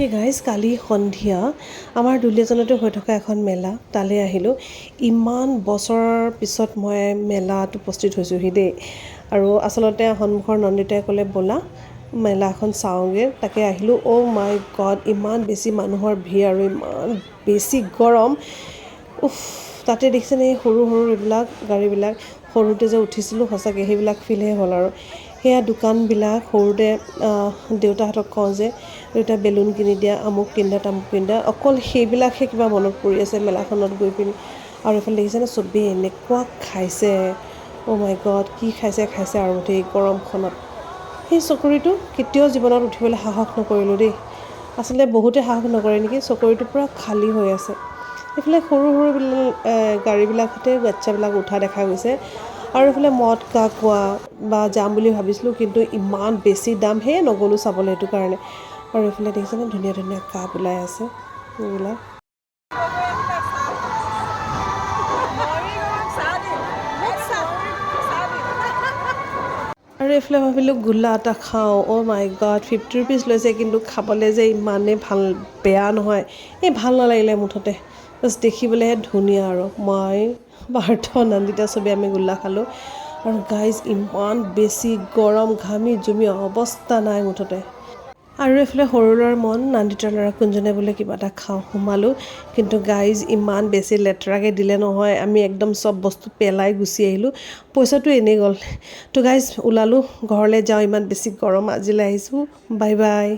সেই গাইজ কালি সন্ধিয়া আমাৰ দুলীয়াজনতে হৈ থকা এখন মেলা তালৈ আহিলোঁ। ইমান বছৰৰ পিছত মই মেলাত উপস্থিত হৈছোঁহি দেই। আৰু আচলতে সন্মুখৰ নন্দিতাই ক'লে ব'লা মেলাখন চাওঁগৈ। তাকে আহিলোঁ। অ' মাই গড ইমান বেছি মানুহৰ ভিৰ আৰু ইমান বেছি গৰম। উফ তাতে দেখিছেনে এই সৰু সৰু এইবিলাক গাড়ীবিলাক? সৰুতে যে উঠিছিলোঁ সঁচাকৈ সেইবিলাক ফিলহে হ'ল আৰু। সেয়া দোকানবিলাক সৰুতে দেউতাহঁতক কওঁ যে দেউতা বেলুন কিনি দিয়া আমুক দিয়া তামুক দিয়া অকল সেইবিলাকহে কিবা মনত পৰি আছে মেলাখনত গৈ পিনি। আৰু এইফালে দেখিছেনে চবেই এনেকুৱা খাইছে। অ' মাই গড কি খাইছে খাইছে আৰু এই গৰমখনত। সেই চকৰিটো কেতিয়াও জীৱনত উঠিবলৈ সাহস নকৰিলোঁ দেই। আচলতে বহুতে সাহস নকৰে নেকি? চকৰিটো পূৰা খালী হৈ আছে। এইফালে সৰু সৰুবিলাক গাড়ীবিলাকতে বাচ্ছাবিলাক উঠা দেখা গৈছে। আৰু এইফালে মদ কা কোৱা বা যাম বুলি ভাবিছিলোঁ কিন্তু ইমান বেছি দাম সেয়ে নগ'লোঁ চাবলৈ সেইটো কাৰণে। আৰু এইফালে দেখিছেনে? ধুনীয়া ধুনীয়া কাপ ওলাই আছে। এইবিলাক। আৰু এইফালে ভাবিলোঁ গোল্লা এটা খাওঁ। Oh' my god fifty rupees লৈছে কিন্তু খাবলৈ যে ইমানেই ভাল বেয়া নহয়। এই ভাল নালাগিলে মুঠতে। জাষ্ট দেখিবলৈহে ধুনীয়া আৰু। মই পাৰ্থ নন্দিতা চবেই আমি গোল্লা খালোঁ। আৰু গাইজ ইমান বেছি গৰম ঘামি জুমি অৱস্থা নাই মুঠতে। আৰু এইফালে সৰু ল'ৰাৰ মন নন্দিতাৰ ল'ৰা কোনজনে বোলে কিবা এটা খাওঁ সোমালোঁ। কিন্তু গাইজ ইমান বেছি লেতেৰাকৈ দিলে নহয়। আমি একদম চব বস্তু পেলাই গুচি আহিলোঁ। পইচাটো এনেই গ'ল। তো গাইজ ওলালোঁ। ঘৰলৈ যাওঁ ইমান বেছি গৰম আজিলৈ আহিছোঁ। Bye bye